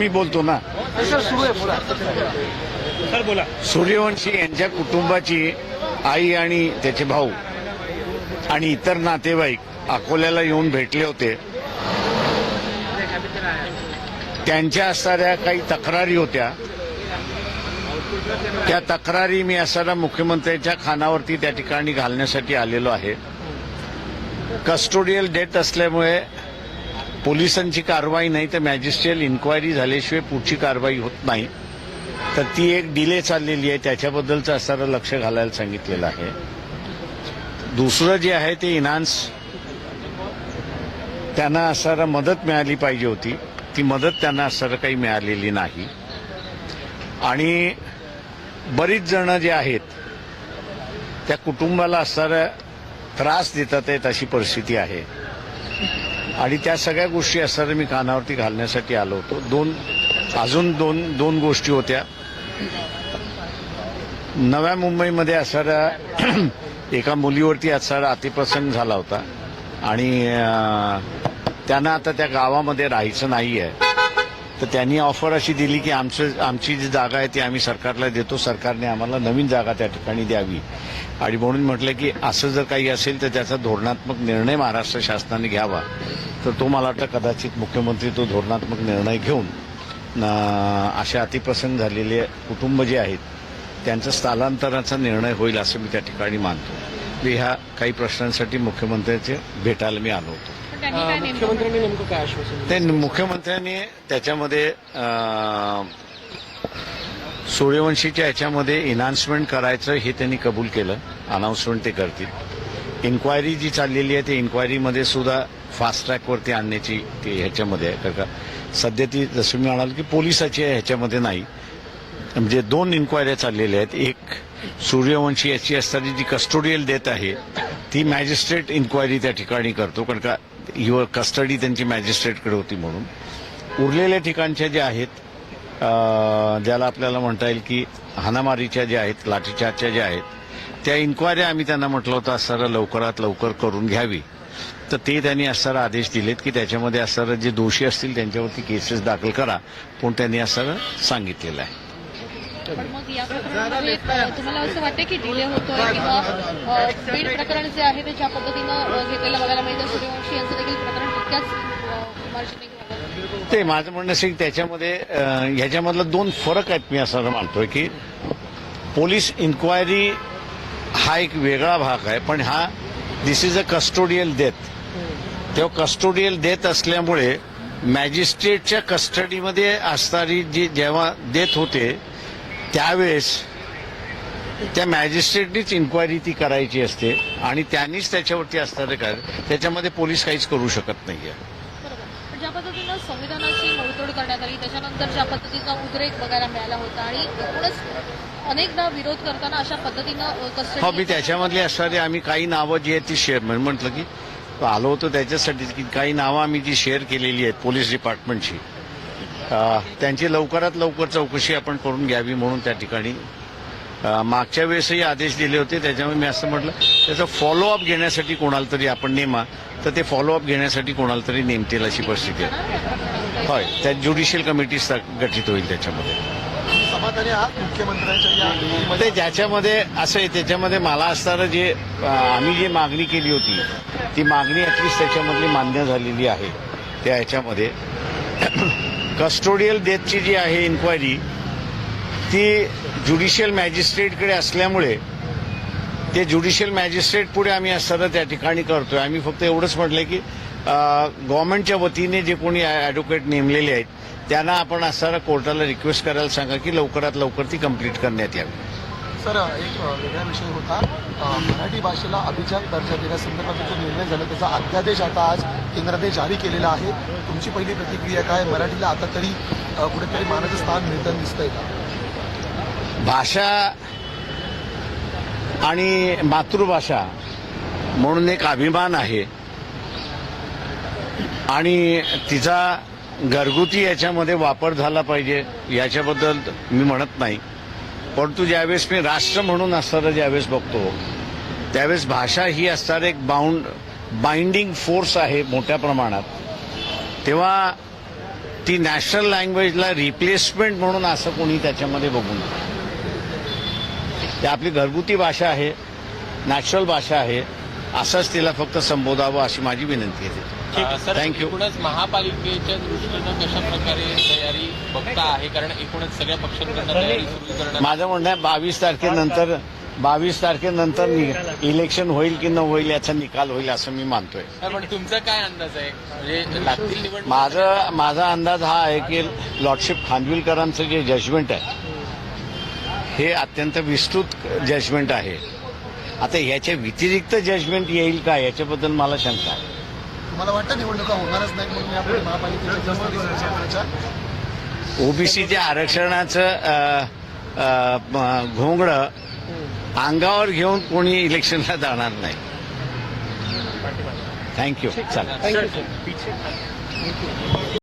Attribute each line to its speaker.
Speaker 1: मी बोलतो ना.
Speaker 2: सर बोला
Speaker 1: सूर्यवंशी यांच्या कुटुंबाची आई आणि त्याचे भाऊ आणि इतर नातेवाईक अकोल्याला येऊन भेटले होते. त्यांच्या असणाऱ्या काही तक्रारी होत्या. त्या तक्रारी मी असणाऱ्या मुख्यमंत्र्यांच्या खानावरती त्या ठिकाणी घालण्यासाठी आलेलो आहे. कस्टोडियल डेट असल्यामुळे पोलिसांची कारवाई नाही तर मॅजिस्ट्रियल इन्क्वायरी झाल्याशिवाय पुढची कारवाई होत नाही. तर ती एक डिले चाललेली आहे त्याच्याबद्दलचं असणारं लक्ष घालायला सांगितलेलं आहे. दुसरं जे आहे ते इन्हान्स त्यांना असणारा मदत मिळाली पाहिजे होती. ती मदत त्यांना असणारं काही मिळालेली नाही. आणि बरीच जणं जे आहेत त्या कुटुंबाला असणारा त्रास देतात आहेत अशी परिस्थिती आहे. आणि त्या सगळ्या गोष्टी असणाऱ्या मी कानावरती घालण्यासाठी आलो होतो. दोन अजून दोन दोन गोष्टी होत्या. नव्या मुंबईमध्ये असणाऱ्या एका मुलीवरती असणारा अतिप्रसंग झाला होता. आणि त्यांना आता त्या गावामध्ये राहायचं नाही आहे तर त्यांनी ऑफर अशी दिली की आमचं आमची जी जागा आहे ती आम्ही सरकारला देतो. सरकारने आम्हाला नवीन जागा त्या ठिकाणी द्यावी. आणि म्हणून म्हटलं की असं जर काही असेल तर त्याचा धोरणात्मक निर्णय महाराष्ट्र शासनाने घ्यावा. तर तो मला वाटतं कदाचित मुख्यमंत्री तो धोरणात्मक निर्णय घेऊन असे अतिप्रसंग झालेले कुटुंब जे आहेत त्यांचं स्थलांतराचा निर्णय होईल असं मी त्या ठिकाणी मानतो. मी ह्या काही प्रश्नांसाठी मुख्यमंत्र्यांचे भेटायला मी आलो होतो.
Speaker 2: मुख्यमंत्र्यांनी नेमकं काय आश्वासन
Speaker 1: ते मुख्यमंत्र्यांनी त्याच्यामध्ये सूर्यवंशीच्या ह्याच्यामध्ये इनान्समेंट करायचं हे त्यांनी कबूल केलं. अनाऊन्समेंट ते करतील. इन्क्वायरी जी चाललेली आहे ते इन्क्वायरीमध्ये सुद्धा फास्ट ट्रॅकवरती आणण्याची ती ह्याच्यामध्ये आहे. कारण का सध्या ती जसं मी म्हणाल की पोलिसाची आहे ह्याच्यामध्ये नाही. म्हणजे दोन इन्क्वायऱ्या चाललेल्या आहेत. एक सूर्यवंशी याची असताना जी कस्टोडियल देत आहे ती मॅजिस्ट्रेट इन्क्वायरी त्या ठिकाणी करतो कारण का युअर कस्टडी त्यांची मॅजिस्ट्रेटकडे होती म्हणून. उरलेल्या ठिकाणच्या ज्या आहेत ज्याला आपल्याला म्हणता येईल की हानामारीच्या ज्या आहेत लाठीचार्जच्या ज्या आहेत त्या इन्क्वायऱ्या आम्ही त्यांना म्हटलं होतं असणारं लवकरात लवकर करून घ्यावी. तर ते त्यांनी असणारा आदेश दिलेत की त्याच्यामध्ये असणारं जे दोषी असतील त्यांच्यावरती केसेस दाखल करा. पण त्यांनी असणारं सांगितलेलं आहे.
Speaker 3: पण मग या प्रकरणामध्ये तुम्हाला असं वाटतं की डिले होतोय किंवा बीड प्रकरण जे आहे ते ज्या पद्धतीनं घेतलेलं बघायला मिळतं सूर्यवंशी यांचं देखील प्रकरण तितक्याच अ, मार्जिने घ्यावं
Speaker 1: ते माझं म्हणणं असं की त्याच्यामध्ये ह्याच्यामधला दोन फरक आहेत मी असं मानतोय की पोलीस इन्क्वायरी हा एक वेगळा भाग आहे पण हा this is a custodial death तेव्हा कस्टोडियल डेथ असल्यामुळे मॅजिस्ट्रेटच्या कस्टडीमध्ये असणारी जी जेव्हा डेथ होते त्यावेळेस त्या मॅजिस्ट्रेटनीच इन्क्वायरी ती करायची असते आणि त्यांनीच त्याच्यावरती असणारे काय त्याच्यामध्ये पोलीस काहीच करू शकत नाहीये.
Speaker 3: ज्या पद्धतीनं संविधानाची मोडतोड करण्यात आली त्याच्यानंतर ज्या पद्धतीचा उद्रेक बघायला मिळाला होता आणि एकूणच अनेकदा विरोध करताना अशा पद्धतीनं
Speaker 1: हो मी त्याच्यामधली असणारी आम्ही काही नावं जी आहेत ती शेअर म्हटलं की आलो होतो त्याच्यासाठी की काही नावं आम्ही जी शेअर केलेली आहेत पोलीस डिपार्टमेंटची त्यांची लवकरात लवकर चौकशी आपण करून घ्यावी म्हणून त्या ठिकाणी मागच्या वेळेसही आदेश दिले होते त्याच्यामुळे मी असं म्हटलं त्याचा फॉलोअप घेण्यासाठी कोणाला तरी आपण नेमा तर ते फॉलोअप घेण्यासाठी कोणाला तरी नेमतील अशी परिस्थिती आहे. होय त्या ज्युडिशियल कमिटी गठीत होईल त्याच्यामध्ये? ते ज्याच्यामध्ये असं आहे त्याच्यामध्ये मला असणारं जे आम्ही जी मागणी केली होती ती मागणी ॲटलिस्ट त्याच्यामधली मान्य झालेली आहे त्या ह्याच्यामध्ये कस्टोडियल डेथची जी आहे इन्क्वायरी ती ज्युडिशियल मॅजिस्ट्रेटकडे असल्यामुळे ते ज्युडिशियल मॅजिस्ट्रेट पुढे आम्ही असताना त्या ठिकाणी करतोय. आम्ही फक्त एवढंच म्हटलंय की गव्हर्नमेंटच्या वतीने जे कोणी ॲडव्होकेट नेमलेले आहेत त्यांना आपण असताना कोर्टाला रिक्वेस्ट करायला सांगा की लवकरात लवकर ती कंप्लीट करण्यात यावी.
Speaker 2: सर एक वेगळा विषय होता. मराठी भाषेला अभिजात दर्जा देण्यासंदर्भात जो निर्णय झाला त्याचा अध्यादेश आता आज केंद्राने जारी केलेला आहे. तुमची पहिली प्रतिक्रिया काय? मराठीला आता तरी कुठेतरी मानाचं स्थान मिळताना दिसतंय का?
Speaker 1: भाषा आणि मातृभाषा म्हणून एक अभिमान आहे. आणि तिचा घरगुती याच्यामध्ये वापर झाला पाहिजे याच्याबद्दल मी म्हणत नाही. परंतु ज्यावेळेस मी राष्ट्र म्हणून असणारं ज्यावेळेस बघतो त्यावेळेस भाषा ही असणारं एक बाउंड बाइंडिंग फोर्स आहे मोठ्या प्रमाणात. तेव्हा ती नॅशनल लँग्वेजला रिप्लेसमेंट म्हणून असं कोणी त्याच्यामध्ये बघू नये. आपली घरगुती भाषा आहे नॅचरल भाषा आहे असंच तिला फक्त संबोधावं अशी माझी विनंती आहे.
Speaker 4: Sir
Speaker 1: Thank you.
Speaker 4: एकूणच महापालिकेच्या दृष्टीनं कशा प्रकारे तयारी बघता आहे? कारण एकूणच सगळ्या पक्षांकडनं तयारी सुरू करणं
Speaker 1: माझं म्हणणं आहे बावीस तारखेनंतर बावीस तारखेनंतर इलेक्शन होईल की न होईल याचा निकाल होईल असं मी मानतोय.
Speaker 4: पण तुमचा काय अंदाज आहे? म्हणजे लागतील
Speaker 1: माझं माझा अंदाज हा आहे की लॉर्डशिप खानविलकरांचं जे जजमेंट आहे हे अत्यंत विस्तृत जजमेंट आहे. आता याच्या व्यतिरिक्त जजमेंट येईल का? याच्याबद्दल मला शंका आहे.
Speaker 2: तुम्हाला वाटतं निवडणुका होणारच नाही म्हणून यापुढे महापालिकेच्या
Speaker 1: ओबीसीच्या आरक्षणाचं घोंगडं अंगावर घेऊन कोणी इलेक्शनला जाणार नाही. थँक्यू. चला
Speaker 5: पीछे